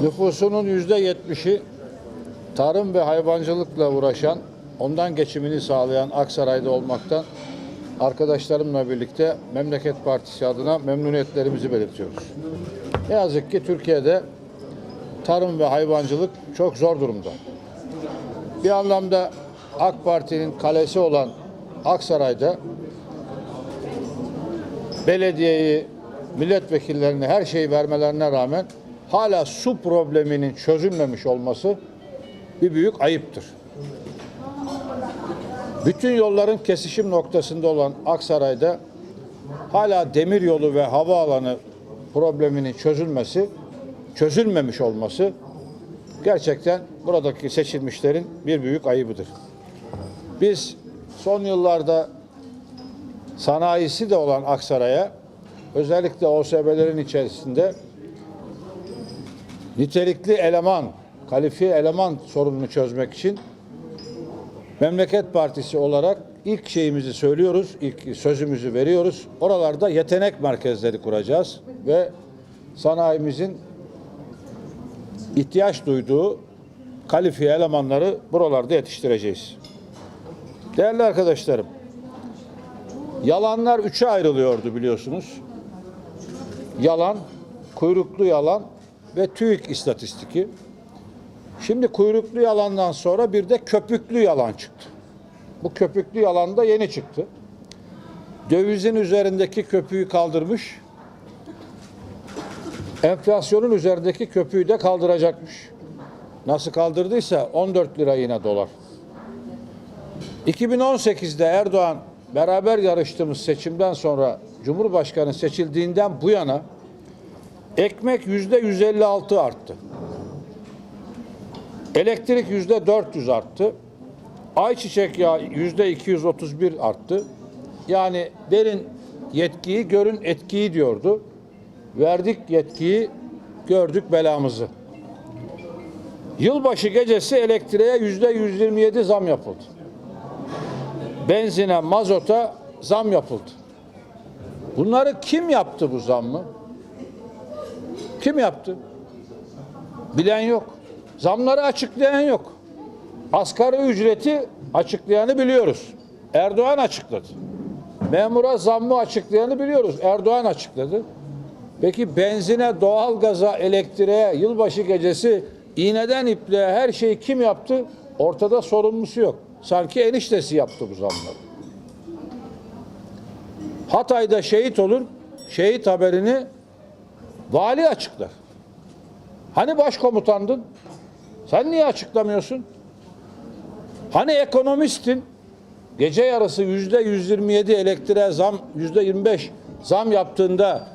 Nüfusunun yüzde yetmişi tarım ve hayvancılıkla uğraşan, ondan geçimini sağlayan Aksaray'da olmaktan arkadaşlarımla birlikte Memleket Partisi adına memnuniyetlerimizi belirtiyoruz. Ne yazık ki Türkiye'de tarım ve hayvancılık çok zor durumda. Bir anlamda AK Parti'nin kalesi olan Aksaray'da belediyeyi, milletvekillerine her şeyi vermelerine rağmen hala su probleminin çözülmemiş olması bir büyük ayıptır. Bütün yolların kesişim noktasında olan Aksaray'da hala demir yolu ve havaalanı probleminin çözülmesi, çözülmemiş olması gerçekten buradaki seçilmişlerin bir büyük ayıbıdır. Biz son yıllarda sanayisi de olan Aksaray'a özellikle OSB'lerin içerisinde nitelikli eleman, kalifiye eleman sorununu çözmek için Memleket Partisi olarak ilk şeyimizi söylüyoruz, ilk sözümüzü veriyoruz. Oralarda yetenek merkezleri kuracağız ve sanayimizin ihtiyaç duyduğu kalifiye elemanları buralarda yetiştireceğiz. Değerli arkadaşlarım, yalanlar üçe ayrılıyordu biliyorsunuz. Yalan, kuyruklu yalan ve TÜİK istatistiki. Şimdi kuyruklu yalandan sonra bir de köpüklü yalan çıktı. Bu köpüklü yalan da yeni çıktı. Dövizin üzerindeki köpüğü kaldırmış. Enflasyonun üzerindeki köpüğü de kaldıracakmış. Nasıl kaldırdıysa 14 lira yine dolar. 2018'de Erdoğan beraber yarıştığımız seçimden sonra Cumhurbaşkanı seçildiğinden bu yana ekmek yüzde 156 arttı. Elektrik yüzde 400 arttı. Ayçiçek yağı yüzde 231 arttı. Yani verin yetkiyi görün etkiyi diyordu. Verdik yetkiyi gördük belamızı. Yılbaşı gecesi elektriğe yüzde 127 zam yapıldı. Benzine, mazota zam yapıldı. Bunları kim yaptı bu zammı? Kim yaptı? Bilen yok. Zamları açıklayan yok. Asgari ücreti açıklayanı biliyoruz. Erdoğan açıkladı. Memura zammı açıklayanı biliyoruz. Erdoğan açıkladı. Peki benzine, doğalgaza, elektriğe, yılbaşı gecesi iğneden ipliğe her şeyi kim yaptı? Ortada sorumlusu yok. Sanki eniştesi yaptı bu zamları. Hatay'da şehit olur, şehit haberini vali açıklar. Hani başkomutandın? Sen niye açıklamıyorsun? Hani ekonomistin? Gece yarısı yüzde 127 elektriğe zam, yüzde 25 zam yaptığında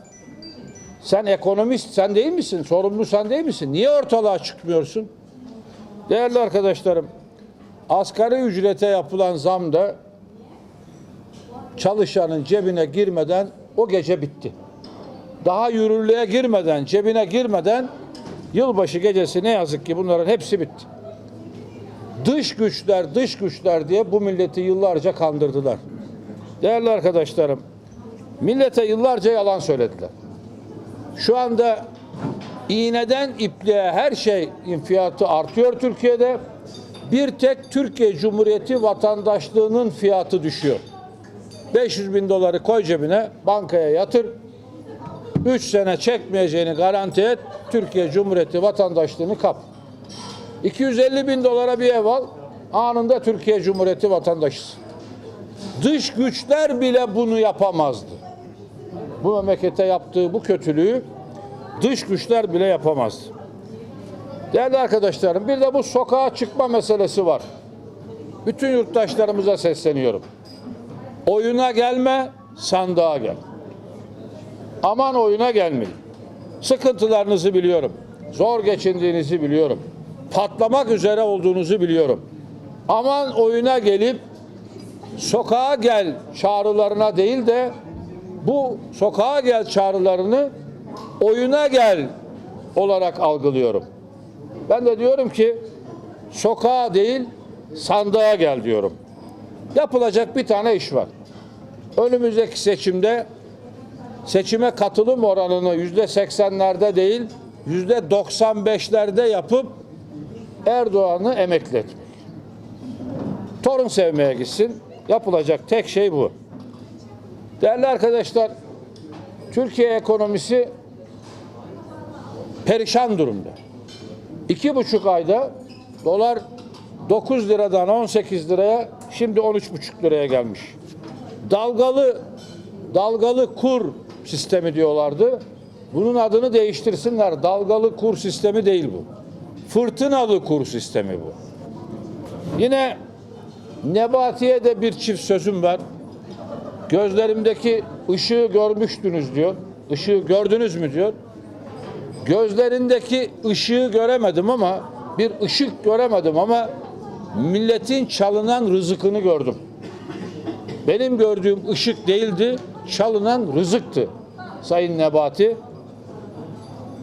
sen ekonomist sen değil misin? Sorumlu sen değil misin? Niye ortalığa çıkmıyorsun? Değerli arkadaşlarım, asgari ücrete yapılan zam da çalışanın cebine girmeden o gece bitti. Daha yürürlüğe girmeden, cebine girmeden yılbaşı gecesi ne yazık ki bunların hepsi bitti. Dış güçler, dış güçler diye bu milleti yıllarca kandırdılar. Değerli arkadaşlarım, millete yıllarca yalan söylediler. Şu anda iğneden ipliğe her şey fiyatı artıyor Türkiye'de. Bir tek Türkiye Cumhuriyeti vatandaşlığının fiyatı düşüyor. 500 bin doları koy cebine, bankaya yatır. 3 sene çekmeyeceğini garanti et, Türkiye Cumhuriyeti vatandaşlığını kap. 250 bin dolara bir ev al, anında Türkiye Cumhuriyeti vatandaşısın. Dış güçler bile bunu yapamazdı. Bu memlekete yaptığı bu kötülüğü dış güçler bile yapamazdı. Değerli arkadaşlarım bir de bu sokağa çıkma meselesi var. Bütün yurttaşlarımıza sesleniyorum. Oyuna gelme, sandığa gel. Aman oyuna gelmeyin. Sıkıntılarınızı biliyorum. Zor geçindiğinizi biliyorum. Patlamak üzere olduğunuzu biliyorum. Aman oyuna gelip sokağa gel çağrılarına değil de bu sokağa gel çağrılarını oyuna gel olarak algılıyorum. Ben de diyorum ki sokağa değil sandığa gel diyorum. Yapılacak bir tane iş var. Önümüzdeki seçimde seçime katılım oranını yüzde seksenlerde değil yüzde 95'lerde yapıp Erdoğan'ı emekli etmek. Torun sevmeye gitsin. Yapılacak tek şey bu. Değerli arkadaşlar, Türkiye ekonomisi perişan durumda. İki buçuk ayda dolar 9 liradan 18 liraya şimdi 13,5 liraya gelmiş. Dalgalı dalgalı kur sistemi diyorlardı. Bunun adını değiştirsinler. Dalgalı kur sistemi değil bu. Fırtınalı kur sistemi bu. Yine Nebati'ye de bir çift sözüm var. Gözlerimdeki ışığı görmüştünüz diyor. Işığı gördünüz mü diyor. Gözlerindeki ışığı göremedim ama bir ışık göremedim ama milletin çalınan rızıkını gördüm. Benim gördüğüm ışık değildi, çalınan rızıktı Sayın Nebati.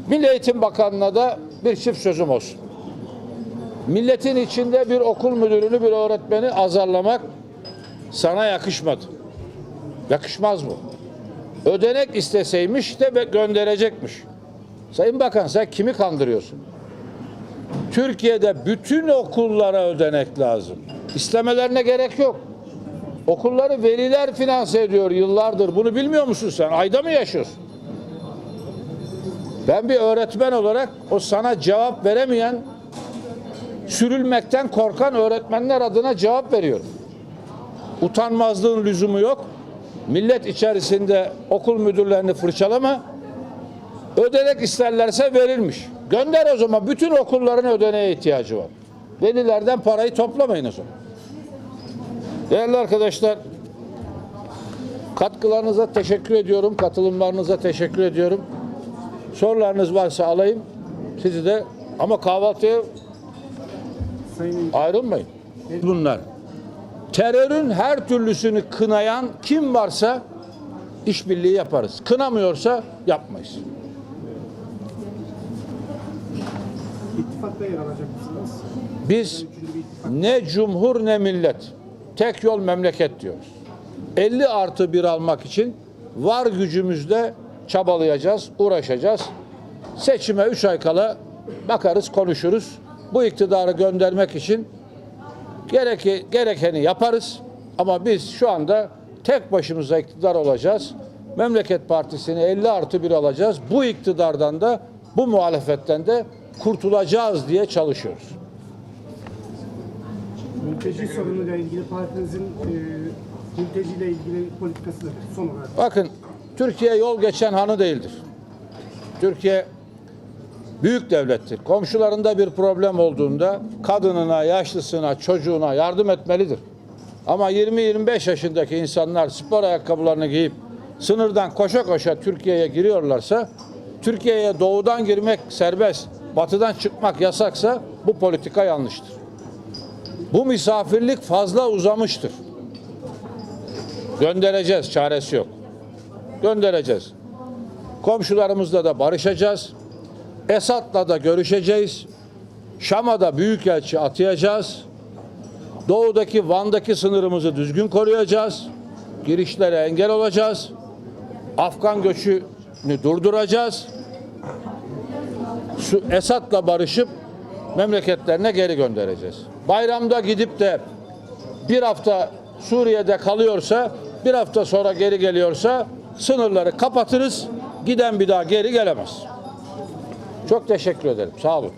Milli Eğitim Bakanlığı'na da bir çift sözüm olsun. Milletin içinde bir okul müdürünü, bir öğretmeni azarlamak sana yakışmadı. Yakışmaz bu. Ödenek isteseymiş de gönderecekmiş. Sayın Bakan sen kimi kandırıyorsun? Türkiye'de bütün okullara ödenek lazım. İstemelerine gerek yok. Okulları veliler finanse ediyor yıllardır. Bunu bilmiyor musun sen? Ayda mı yaşıyorsun? Ben bir öğretmen olarak o sana cevap veremeyen, sürülmekten korkan öğretmenler adına cevap veriyorum. Utanmazlığın lüzumu yok. Millet içerisinde okul müdürlerini fırçalama. Ödenek isterlerse verilmiş. Gönder o zaman. Bütün okulların ödeneğe ihtiyacı var. Velilerden parayı toplamayın o zaman. Değerli arkadaşlar, katkılarınıza teşekkür ediyorum. Katılımlarınıza teşekkür ediyorum. Sorularınız varsa alayım. Sizi de ama kahvaltıya ayrılmayın. Bunlar. Terörün her türlüsünü kınayan kim varsa işbirliği yaparız. Kınamıyorsa yapmayız. ittifakta yer alacak mısınız? Biz ne cumhur ne millet. Tek yol memleket diyoruz. 50 artı bir almak için var gücümüzle çabalayacağız, uğraşacağız. Seçime 3 ay kala bakarız, konuşuruz. Bu iktidarı göndermek için gereki, gerekeni yaparız. Ama biz şu anda tek başımıza iktidar olacağız. Memleket Partisi'ni 50 artı bir alacağız. Bu iktidardan da bu muhalefetten de kurtulacağız diye çalışıyoruz. Mülteci sorunuyla ilgili partinizin e, mülteciyle ilgili politikası nedir? Son olarak. Bakın Türkiye yol geçen hanı değildir. Türkiye büyük devlettir. Komşularında bir problem olduğunda kadınına, yaşlısına, çocuğuna yardım etmelidir. Ama 20-25 yaşındaki insanlar spor ayakkabılarını giyip sınırdan koşa koşa Türkiye'ye giriyorlarsa Türkiye'ye doğudan girmek serbest, batıdan çıkmak yasaksa bu politika yanlıştır. Bu misafirlik fazla uzamıştır. Göndereceğiz, çaresi yok. Göndereceğiz. Komşularımızla da barışacağız. Esad'la da görüşeceğiz. Şam'a da büyükelçi atayacağız. Doğudaki Van'daki sınırımızı düzgün koruyacağız. Girişlere engel olacağız. Afgan göçünü durduracağız. Esad'la barışıp memleketlerine geri göndereceğiz. Bayramda gidip de bir hafta Suriye'de kalıyorsa, bir hafta sonra geri geliyorsa sınırları kapatırız. Giden bir daha geri gelemez. Çok teşekkür ederim. Sağ olun.